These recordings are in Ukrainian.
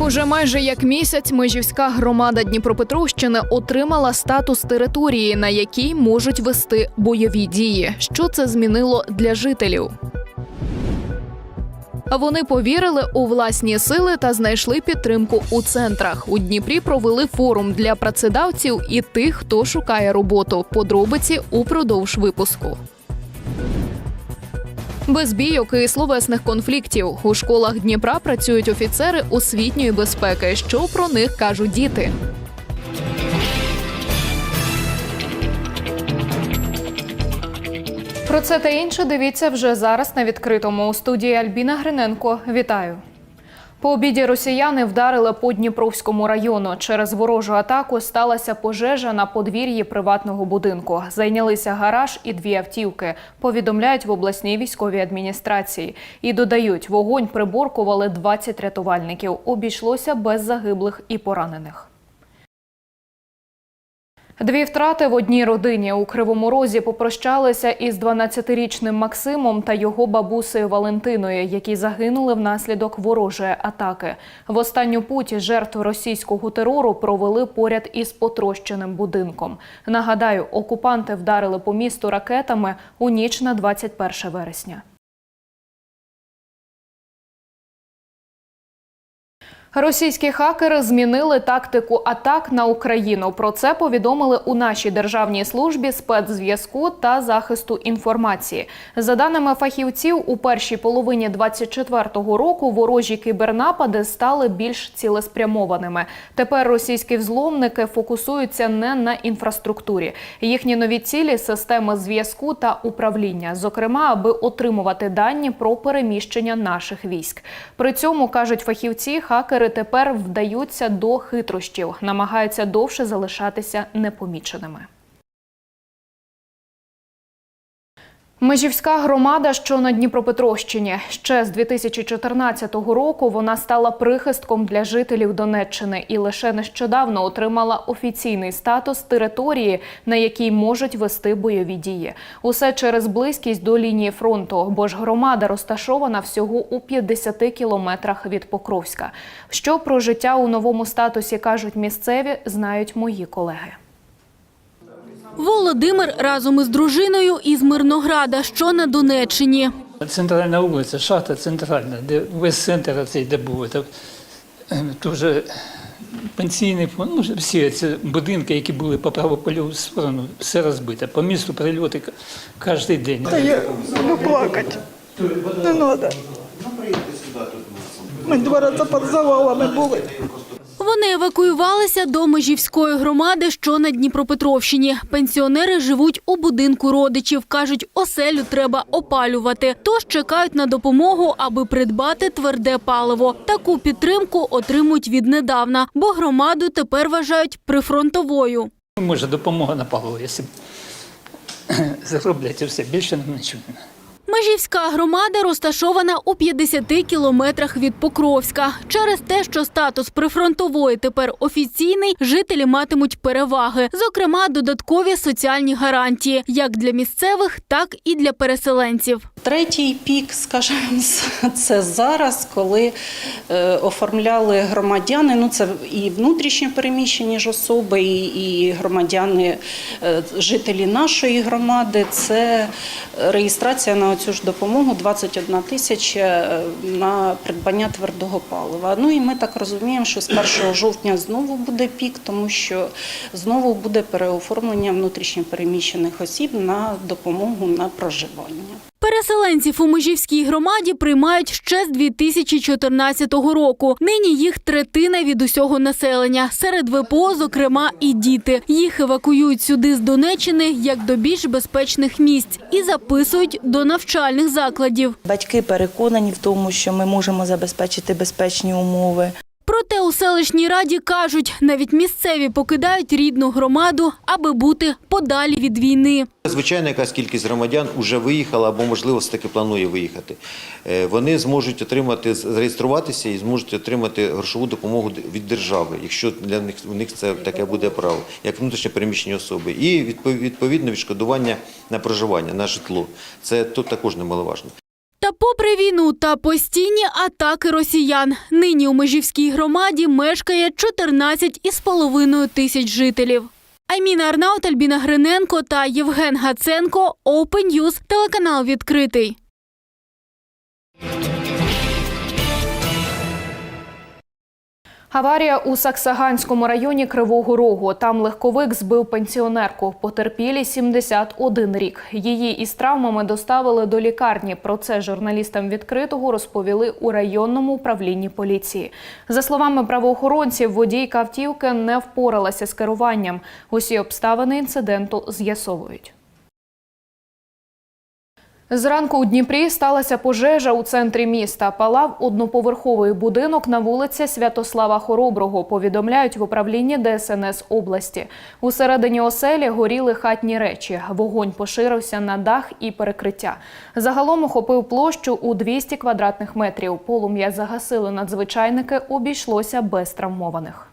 Уже майже як місяць межівська громада Дніпропетровщини отримала статус території, на якій можуть вести бойові дії. Що це змінило для жителів? Вони повірили у власні сили та знайшли підтримку у центрах. У Дніпрі провели форум для працедавців і тих, хто шукає роботу. Подробиці упродовж випуску. Без бійок і словесних конфліктів у школах Дніпра працюють офіцери освітньої безпеки. Що про них кажуть діти? Про це та інше дивіться вже зараз на відкритому у студії Альбіна Гриненко. Вітаю. По обіді росіяни вдарили по Дніпровському району. Через ворожу атаку сталася пожежа на подвір'ї приватного будинку. Зайнялися гараж і дві автівки. Повідомляють в обласній військовій адміністрації. І додають, вогонь приборкували 20 рятувальників. Обійшлося без загиблих і поранених. Дві втрати в одній родині у Кривому Розі попрощалися із 12-річним Максимом та його бабусею Валентиною, які загинули внаслідок ворожої атаки. В останню путь жертв російського терору провели поряд із потрощеним будинком. Нагадаю, окупанти вдарили по місту ракетами у ніч на 21 вересня. Російські хакери змінили тактику атак на Україну. Про це повідомили у нашій державній службі спецзв'язку та захисту інформації. За даними фахівців, у першій половині 24-го року ворожі кібернапади стали більш цілеспрямованими. Тепер російські взломники фокусуються не на інфраструктурі. Їхні нові цілі системи зв'язку та управління, зокрема, аби отримувати дані про переміщення наших військ. При цьому кажуть фахівці, хакери тепер вдаються до хитрощів, намагаються довше залишатися непоміченими. Межівська громада, що на Дніпропетровщині, ще з 2014 року вона стала прихистком для жителів Донеччини і лише нещодавно отримала офіційний статус території, на якій можуть вести бойові дії. Усе через близькість до лінії фронту, бо ж громада розташована всього у 50 кілометрах від Покровська. Що про життя у новому статусі кажуть місцеві, знають мої колеги. Володимир разом із дружиною із Мирнограда, що на Донеччині. Центральна вулиця, шахта центральна, де весь центр цей де був. Е, Дуже пенсійний фонд, ну, всі ці будинки, які були по правопольову сторону, все розбите. По місту прильоти кожен день. Та я буду плакати. Не треба. Ми два рази під завалами були. Вони евакуювалися до Межівської громади, що на Дніпропетровщині. Пенсіонери живуть у будинку родичів. Кажуть, оселю треба опалювати. Тож чекають на допомогу, аби придбати тверде паливо. Таку підтримку отримують віднедавна, бо громаду тепер вважають прифронтовою. Може, допомога на паливо, якщо зароблять все, більше нам нічого. не треба. Межівська громада розташована у 50 кілометрах від Покровська. Через те, що статус прифронтової тепер офіційний, жителі матимуть переваги, зокрема додаткові соціальні гарантії, як для місцевих, так і для переселенців. Третій пік, скажімо, це зараз, коли е, оформляли громадяни. Ну це і внутрішньо переміщені ж особи, і, громадяни, е, жителі нашої громади. Це реєстрація на цю ж допомогу 21 тисяча е, на придбання твердого палива. Ну і ми так розуміємо, що з 1 жовтня знову буде пік, тому що знову буде переоформлення внутрішньо переміщених осіб на допомогу на проживання. Переселенців у Межівській громаді приймають ще з 2014 року. Нині їх третина від усього населення. Серед ВПО, зокрема, і діти. Їх евакуюють сюди з Донеччини як до більш безпечних місць і записують до навчальних закладів. Батьки переконані в тому, що ми можемо забезпечити безпечні умови. Проте у селищній раді кажуть, навіть місцеві покидають рідну громаду, аби бути подалі від війни. Звичайно, якась кількість громадян вже виїхала або, можливо, все-таки планує виїхати. Е, Вони зможуть отримати, зареєструватися і зможуть отримати грошову допомогу від держави, якщо для них у них це таке буде право, як внутрішньо переміщені особи. І відповідно відшкодування на проживання, на житло. Це тут також немаловажно. Та попри війну та постійні атаки росіян, нині у Межівській громаді мешкає 14,5 тисяч жителів. Айміна Арнаут, Альбіна Гриненко та Євген Гаценко. Open News, телеканал відкритий. Аварія у Саксаганському районі Кривого Рогу. Там легковик збив пенсіонерку. Потерпілі 71 рік. Її із травмами доставили до лікарні. Про це журналістам відкритого розповіли у районному управлінні поліції. За словами правоохоронців, водійка автівки не впоралася з керуванням. Усі обставини інциденту з'ясовують. Зранку у Дніпрі сталася пожежа у центрі міста. Палав одноповерховий будинок на вулиці Святослава Хороброго, повідомляють в управлінні ДСНС області. У середині оселі горіли хатні речі. Вогонь поширився на дах і перекриття. Загалом охопив площу у 200 квадратних метрів. Полум'я загасили надзвичайники, обійшлося без травмованих.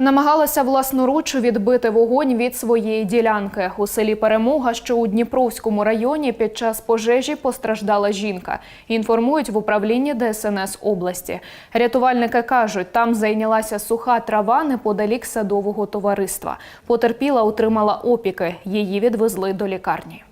Намагалася власноруч відбити вогонь від своєї ділянки. У селі Перемога, що у Дніпровському районі, під час пожежі постраждала жінка. Інформують в управлінні ДСНС області. Рятувальники кажуть, там зайнялася суха трава неподалік садового товариства. Потерпіла отримала опіки. Її відвезли до лікарні.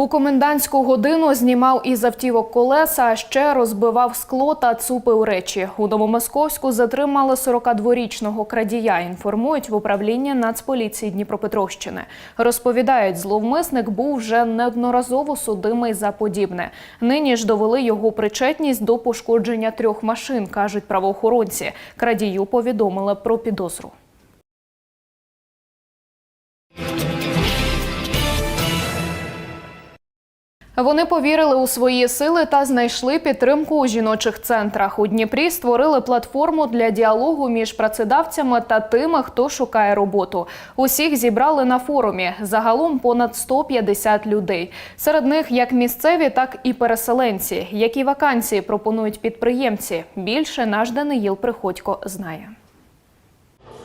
У комендантську годину знімав із автівок колеса, а ще розбивав скло та цупив речі. У Новомосковську затримали 42-річного крадія. Інформують в управлінні Нацполіції Дніпропетровщини. Розповідають, зловмисник був вже неодноразово судимий за подібне. Нині ж довели його причетність до пошкодження трьох машин, кажуть правоохоронці. Крадію повідомили про підозру. Вони повірили у свої сили та знайшли підтримку у жіночих центрах. У Дніпрі створили платформу для діалогу між працедавцями та тими, хто шукає роботу. Усіх зібрали на форумі. Загалом понад 150 людей. Серед них як місцеві, так і переселенці. Які вакансії пропонують підприємці? Більше наш Даниїл Приходько знає.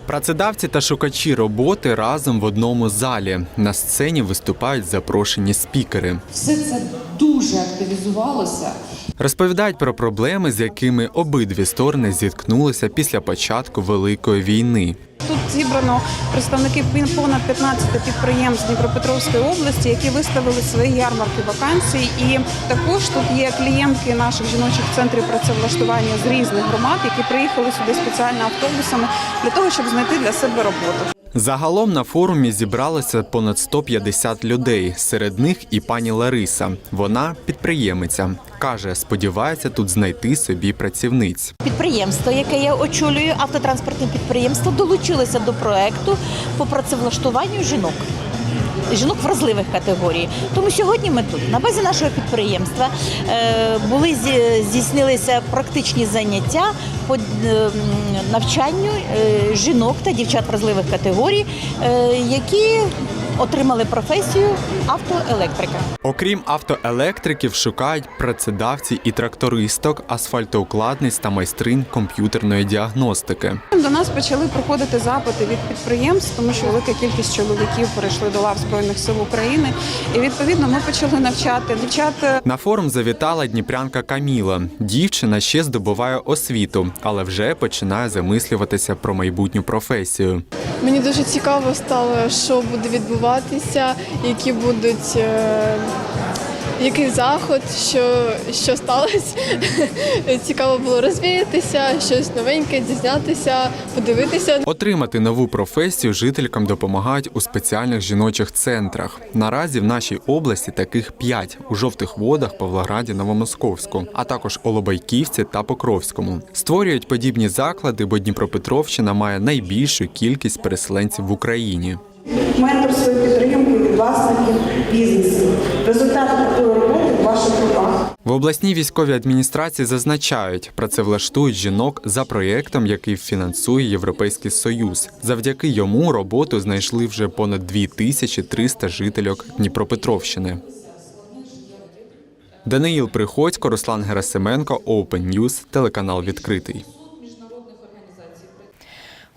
Працедавці та шукачі роботи разом в одному залі. На сцені виступають запрошені спікери. Все це дуже активізувалося. Розповідають про проблеми, з якими обидві сторони зіткнулися після початку великої війни. Тут зібрано представники понад 15 підприємств Дніпропетровської області, які виставили свої ярмарки вакансій. І також тут є клієнтки наших жіночих центрів працевлаштування з різних громад, які приїхали сюди спеціально автобусами для того, щоб знайти для себе роботу. Загалом на форумі зібралося понад 150 людей. Серед них і пані Лариса. Вона підприємиця. Каже, сподівається тут знайти собі працівниць. Підприємство, яке я очолюю, автотранспортне підприємство, долучилося до проекту по працевлаштуванню жінок. Жінок вразливих категорій. Тому сьогодні ми тут, на базі нашого підприємства, е, були здійснилися практичні заняття по е, навчанню е, жінок та дівчат вразливих категорій, які отримали професію автоелектрика. Окрім автоелектриків, шукають працедавці і трактористок, асфальтоукладниць та майстрин комп'ютерної діагностики. До нас почали приходити запити від підприємств, тому що велика кількість чоловіків перейшли до лав Збройних сил України. І відповідно ми почали навчати дівчат На форум завітала дніпрянка Каміла. Дівчина ще здобуває освіту, але вже починає замислюватися про майбутню професію. Мені дуже цікаво стало, що буде відбуватися, які будуть. е, Який заход, що, що сталося. Цікаво було розвіятися, щось новеньке, дізнатися, подивитися. Отримати нову професію жителькам допомагають у спеціальних жіночих центрах. Наразі в нашій області таких п'ять у жовтих водах, Павлограді, Новомосковську, а також у Лобайківці та Покровському. Створюють подібні заклади, бо Дніпропетровщина має найбільшу кількість переселенців в Україні. Менторської підтримки від власників бізнесу. Результати такої роботи в ваших руках. В обласній військовій адміністрації зазначають, працевлаштують жінок за проєктом, який фінансує Європейський Союз. Завдяки йому роботу знайшли вже понад 2300 жительок Дніпропетровщини. Даниїл Приходько, Руслан Герасименко, Open News, телеканал відкритий.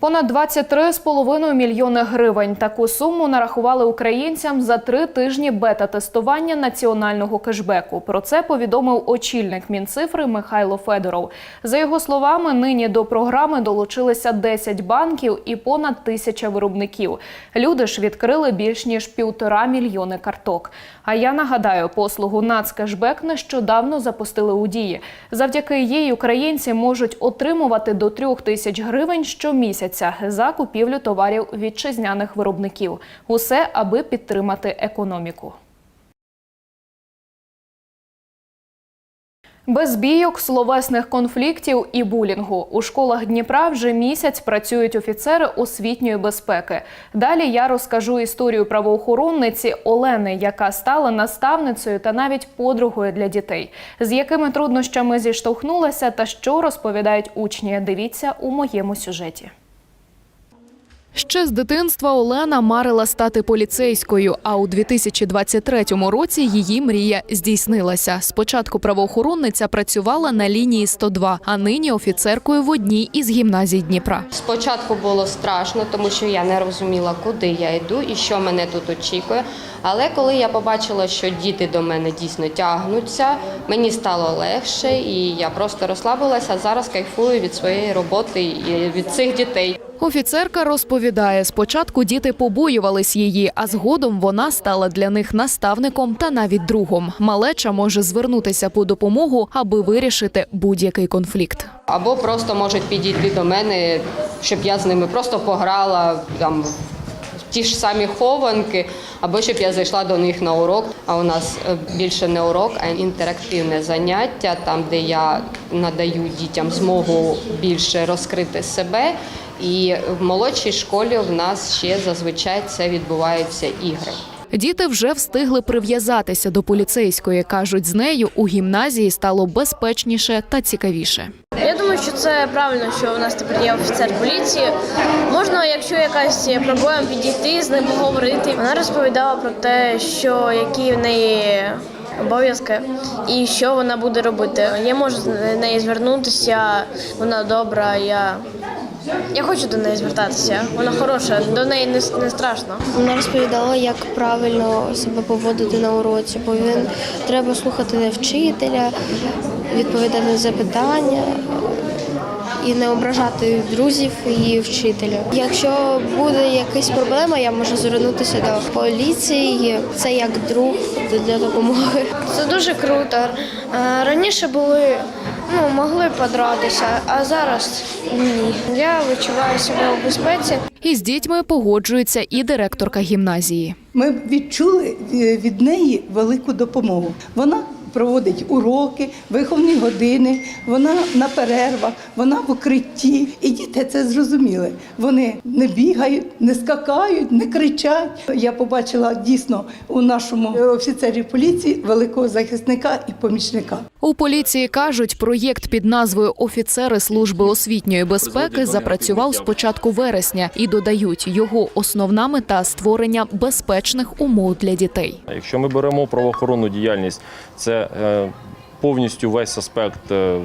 Понад 23,5 мільйони гривень. Таку суму нарахували українцям за три тижні бета-тестування національного кешбеку. Про це повідомив очільник Мінцифри Михайло Федоров. За його словами, нині до програми долучилися 10 банків і понад тисяча виробників. Люди ж відкрили більш ніж півтора мільйони карток. А я нагадаю, послугу «Нацкешбек» нещодавно запустили у дії. Завдяки їй українці можуть отримувати до трьох тисяч гривень щомісяця за купівлю товарів вітчизняних виробників. Усе, аби підтримати економіку. Без бійок, словесних конфліктів і булінгу у школах Дніпра вже місяць працюють офіцери освітньої безпеки. Далі я розкажу історію правоохоронниці Олени, яка стала наставницею та навіть подругою для дітей. З якими труднощами зіштовхнулася та що розповідають учні. Дивіться у моєму сюжеті. Ще з дитинства Олена марила стати поліцейською, а у 2023 році її мрія здійснилася. Спочатку правоохоронниця працювала на лінії 102, а нині офіцеркою в одній із гімназій Дніпра. Спочатку було страшно, тому що я не розуміла, куди я йду і що мене тут очікує. Але коли я побачила, що діти до мене дійсно тягнуться, мені стало легше, і я просто розслабилася. Зараз кайфую від своєї роботи і від цих дітей. Офіцерка розповідає, спочатку діти побоювались її, а згодом вона стала для них наставником та навіть другом. Малеча може звернутися по допомогу, аби вирішити будь-який конфлікт. Або просто можуть підійти до мене, щоб я з ними просто пограла там. Ті ж самі хованки, або щоб я зайшла до них на урок. А у нас е, більше не урок, а інтерактивне заняття, там де я надаю дітям змогу більше розкрити себе. І в молодшій школі в нас ще зазвичай це відбуваються ігри. Діти вже встигли прив'язатися до поліцейської. кажуть, з нею у гімназії стало безпечніше та цікавіше. Я думаю, що це правильно, що у нас тепер є офіцер поліції. Можна, якщо якась є проблема, підійти з ним поговорити. Вона розповідала про те, що які в неї обов'язки і що вона буде робити. Я можу до неї звернутися, вона добра. Я, я хочу до неї звертатися. Вона хороша, до неї не, не страшно. Вона розповідала, як правильно себе поводити на уроці, бо він треба слухати вчителя, відповідати на запитання і не ображати друзів і вчителя. Якщо буде якась проблема, я можу звернутися до поліції. Це як друг для допомоги. Це дуже круто. Е, Раніше були. Ну, могли подратися, а зараз ні. Я відчуваю себе у безпеці. Із дітьми погоджується і директорка гімназії. Ми відчули е, від неї велику допомогу. Вона проводить уроки, виховні години, вона на перервах, вона в укритті. І діти це зрозуміли. Вони не бігають, не скакають, не кричать. Я побачила дійсно у нашому офіцері поліції великого захисника і помічника. У поліції кажуть, проєкт під назвою Офіцери служби освітньої безпеки запрацював з початку вересня і додають його основна мета створення безпечних умов для дітей. Якщо ми беремо правоохоронну діяльність, це е, повністю весь аспект е,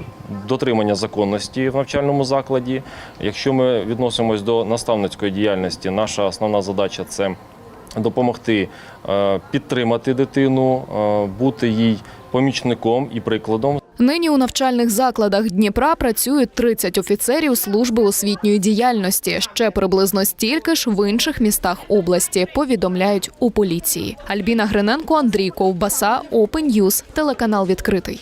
дотримання законності в навчальному закладі. Якщо ми відносимось до наставницької діяльності, наша основна задача це допомогти е, підтримати дитину, бути їй помічником і прикладом. Нині у навчальних закладах Дніпра працюють 30 офіцерів служби освітньої діяльності. Ще приблизно стільки ж в інших містах області. Повідомляють у поліції. Альбіна Гриненко, Андрій Ковбаса, Open телеканал відкритий.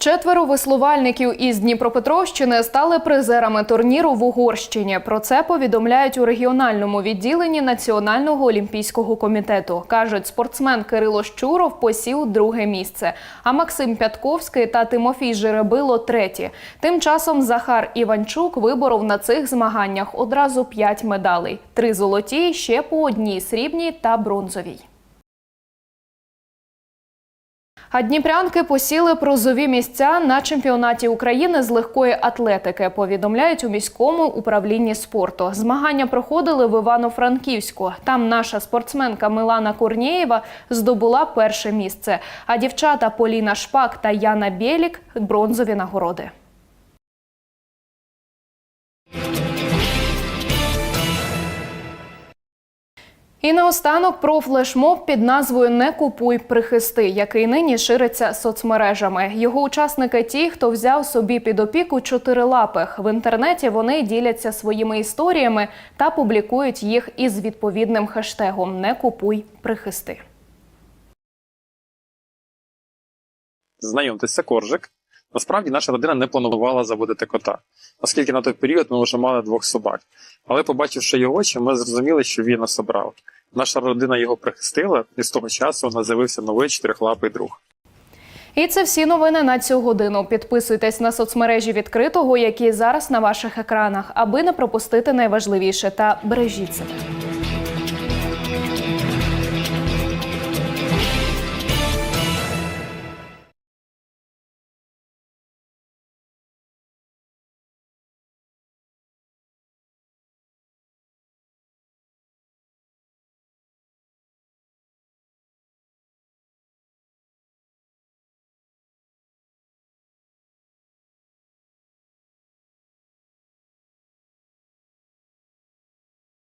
Четверо веслувальників із Дніпропетровщини стали призерами турніру в Угорщині. Про це повідомляють у регіональному відділенні Національного олімпійського комітету. кажуть, спортсмен Кирило Щуров посів друге місце, а Максим Пятковський та Тимофій Жеребило третє. Тим часом Захар Іванчук виборов на цих змаганнях одразу п'ять медалей: три золоті, ще по одній срібній та бронзовій. А дніпрянки посіли прозові місця на чемпіонаті України з легкої атлетики. Повідомляють у міському управлінні спорту. Змагання проходили в Івано-Франківську. Там наша спортсменка Милана Корнієва здобула перше місце. А дівчата Поліна Шпак та Яна Бєлік бронзові нагороди. І наостанок про флешмоб під назвою Не купуй прихисти, який нині шириться соцмережами. Його учасники ті, хто взяв собі під опіку чотирилапих. В інтернеті вони діляться своїми історіями та публікують їх із відповідним хештегом Не купуй прихисти. Знайомтесь, це коржик. Насправді наша родина не планувала заводити кота, оскільки на той період ми вже мали двох собак. Але побачивши його очі, ми зрозуміли, що він нас обрав. Наша родина його прихистила, і з того часу у з'явився новий чотирихлапий друг. І це всі новини на цю годину. Підписуйтесь на соцмережі відкритого, які зараз на ваших екранах, аби не пропустити найважливіше та бережіть себе.